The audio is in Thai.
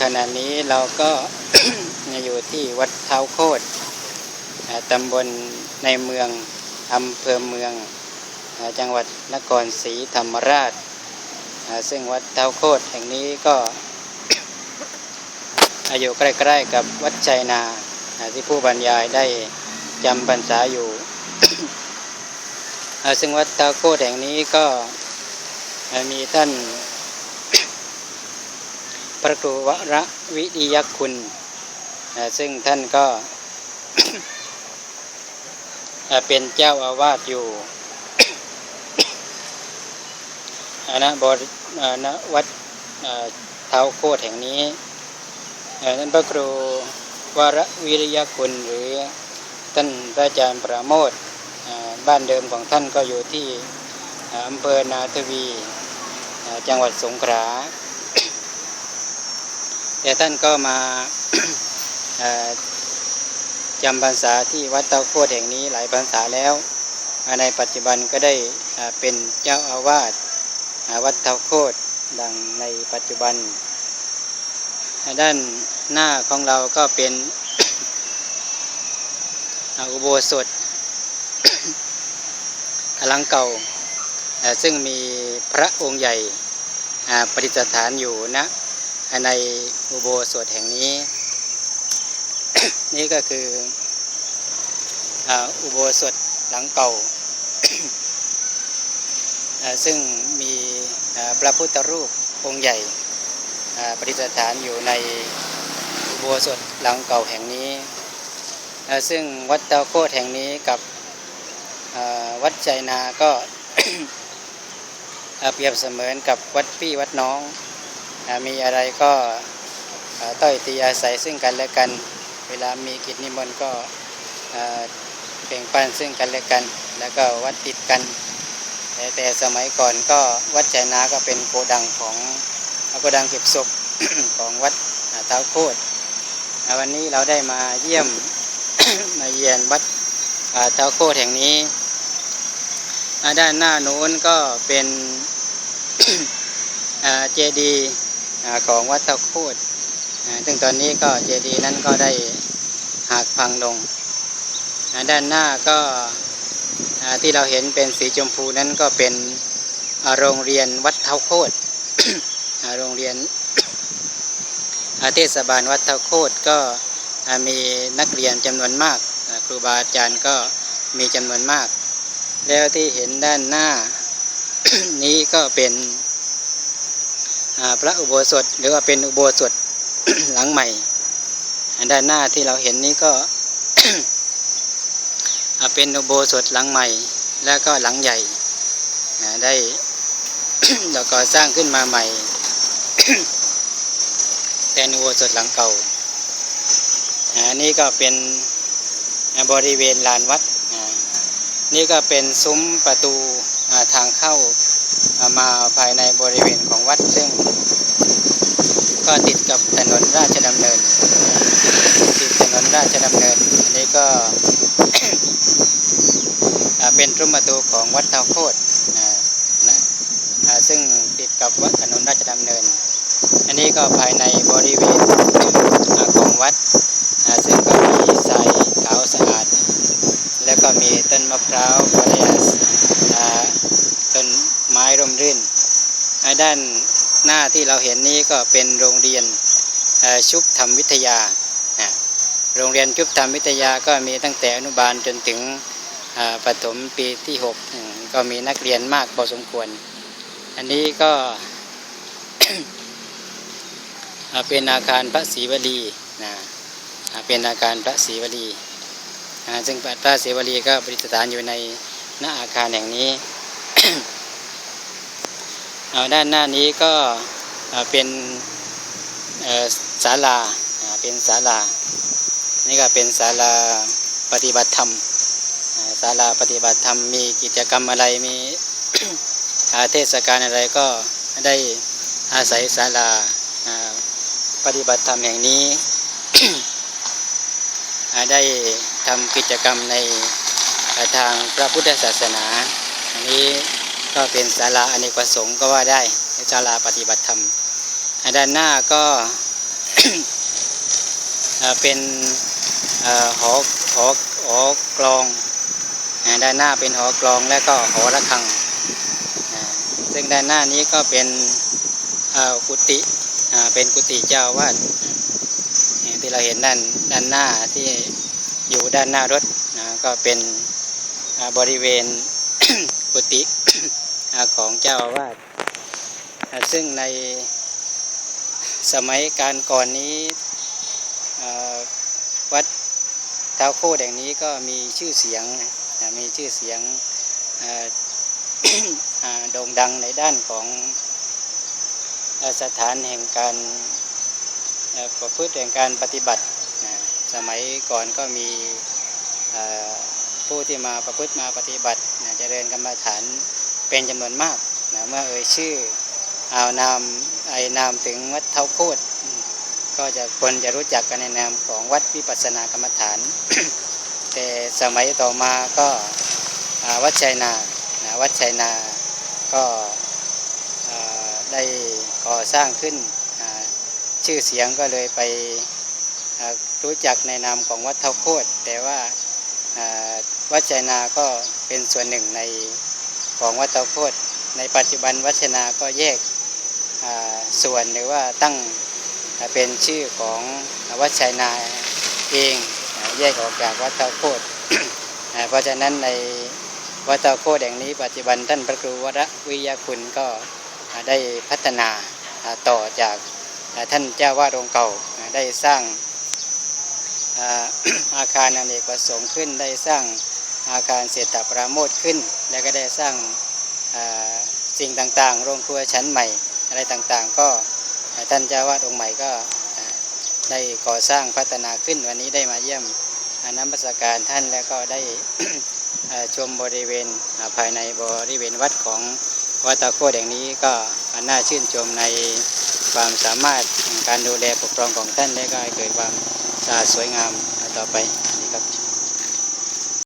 ขณะนี้เราก็อยู่ที่วัดเท้าโคดตำบลในเมืองอำเภอเมืองจังหวัดนครศรีธรรมราช ซึ่งวัดเท้าโคดแห่งนี้ก็อยู่ใกล้ๆกับวัดชัยนาที่ผู้บรรยายได้จำพรรษาอยู่ ซึ่งวัดเท้าโคดแห่งนี้ก็มีท่าน พระครูวรวิริยคุณซึ่งท่านก็เป็นเจ้าอาวาสอยู่ณบริณวัดเท้าโคตแห่งนี้ท่านพระครูวรวิริยคุณหรือท่านพระอาจารย์ประโมทบ้านเดิมของท่านก็อยู่ที่อำเภอนาทวีจังหวัดสงขลา แต่ท่านก็มาจำพรรษาที่วัดเตาโคดแห่งนี้หลายพรรษาแล้ว ในปัจจุบันก็ได้เป็นเจ้าอาวาสวัดเตาโคดดังในปัจจุบัน ด้านหน้าของเราก็เป็นอาวุโบสถหลังเก่า ซึ่งมีพระองค์ใหญ่ประดิษฐานอยู่ณ ในอุโบสถแห่งนี้ นี่ก็คืออุโบสถหลังเก่า ซึ่งมีพระพุทธรูปองค์ใหญ่ประดิษฐานอยู่ในอุโบสถหลังเก่าแห่งนี้ ซึ่งวัดเตาโคตแห่งนี้กับวัดใจนาก็เปรียบเสมือนกับวัดพี่วัดน้อง มีอะไรก็อ่าต้อยตีอาศัยซึ่งกันและกัน เวลามีกิจนิมนต์ก็อ่าแบ่งปันซึ่งกันและกัน แล้วก็วัดติดกัน แต่แต่สมัยก่อนก็วัดใจนาก็เป็นโกดังของโกดังเก็บศพของวัดเท้าโคดวันนี้เราได้มาเยี่ยมมาเยียนวัดเท้าโคดแห่งนี้ ด้านหน้าโน้นก็เป็นเจดีย์ ของวัดเตาโคดซึ่งตอนนี้ก็เจดีย์นั้นก็ได้หักพังลง ด้านหน้าก็ที่เราเห็นเป็นสีชมพูนั้นก็เป็นโรงเรียนวัดเท้าโคดอ่าโรงเรียนอาเทศบาลวัดเท้าโคดก็มีนักเรียนจำนวนมากครูบาอาจารย์ก็มีจำนวนมาก แล้วที่เห็นด้านหน้านี้ก็เป็น พระอุโบสถหรือว่าเป็นอุโบสถหลังใหม่ด้านหน้าที่เราเห็นนี้ก็เป็นอุโบสถหลังใหม่ แล้วก็หลังใหญ่ได้เราก่อสร้างขึ้นมาใหม่แทนอุโบสถหลังเก่าอ่านี่ก็เป็นบริเวณลานวัด นี่ก็เป็นซุ้มประตูทางเข้ามาภายในบริเวณของวัดซึ่ง ก็ ติดกับถนนราชดำเนิน ติดถนนราชดำเนิน อันนี้ก็เป็นรุ่มประตูของวัดเตาโคดนะซึ่งติดกับวัดถนนราชดำเนิน อันนี้ก็ภายในบริเวณของวัด ซึ่งก็มีทรายขาวสะอาด แล้วก็มีต้นมะพร้าวบริยสอ่าต้นไม้ร่มรื่นด้าน น้าที่เราเห็นนี้ก็เป็นโรงเรียนชุบธรรมวิทยา โรงเรียนชุบธรรมวิทยาก็มีตั้งแต่อนุบาลจนถึงประถมปีที่หกก็มีนักเรียนมากพอสมควร อันนี้ก็เป็นอาคารพระศรีวลีนะเป็นอาคารพระศรีวลีซึ่งพระศรีวลีก็ประดิษฐานอยู่ในหน้าอาคารแห่งนี้ ด้านหน้านี้ก็อ่าเป็นอ่อศาลาอ่าเป็นศาลา นี่ก็เป็นศาลาปฏิบัติธรรมศาลาปฏิบัติธรรมมีกิจกรรมอะไรมีอาเทศกาลอะไรก็ได้อาศัยศาลาปฏิบัติธรรมแห่งนี้ ได้ทำกิจกรรมในทางพระพุทธศาสนา อันนี้ ก็เป็นศาลาอเนกประสงค์ก็ว่าได้ศาลาปฏิบัติธรรมด้านหน้าก็เป็นอหอหอหอกลองด้านหน้าเป็นหอกลองและก็หอระฆัง ซึ่งด้านหน้านี้ก็เป็นกุฏิเป็นกุฏิเจ้าวาดที่เราเห็นด้านด้านหน้าที่อยู่ด้านหน้ารถก็เป็นบริเวณ ของเจ้าอาวาสซึ่งในสมัยการก่อนนี้วัดเท้าโคดแห่งนี้ก็มีชื่อเสียงมีชื่อเสียงโด่งดังในด้านของสถานแห่งการประพฤติแห่งการปฏิบัติ สมัยก่อนก็มีผู้ที่มาประพฤติมาปฏิบัติเจริญกรรมฐาน เป็นจำนวนมากนะเมื่อเอ่ยชื่อเอานามไอ้นามถึงวัดเท้าโคดก็จะคนจะรู้จักกันในนามของวัดวิปัสสนากรรมฐาน แต่สมัยต่อมาก็วัดชัยนานะวัดชัยนาก็ได้ก่อสร้างขึ้นชื่อเสียงก็เลยไปรู้จักในนามของวัดเท่าโคตแต่ว่าอ่าวัดชัยนาก็เป็นส่วนหนึ่งใน ของวัดเท่าโคตในปัจจุบันวัดชัยนาก็แยกส่วนหรือว่าตั้งเป็นชื่อของวัดชัยนาเองแยกออกจากวัดเตาโคดเพราะฉะนั้นในวัดเตาโคดแห่งนี้ ปัจจุบันท่านพระครูวรวิยาคุณก็ได้พัฒนาต่อจากท่านเจ้าวาดองเก่าได้สร้างอาอาคารอเนกประสงค์ขึ้นได้สร้าง อาคารเศรษฐปราโมทขึ้น แล้วก็ได้สร้างสิ่งต่างๆ โรงครัวชั้นใหม่ อะไรต่างๆ ก็ท่านเจ้าวาดองค์ใหม่ก็ได้ก่อสร้างพัฒนาขึ้นวันนี้ได้มาเยี่ยมอน้ำประสการท่านแล้วก็ได้ชมบริเวณภายในบริเวณวัดของวัดตะโคดแห่งนี้ก็น่าชื่นชมในความสามารถการดูแลปกครองของท่านและก็เกิดความสะอาดสวยงามต่อไป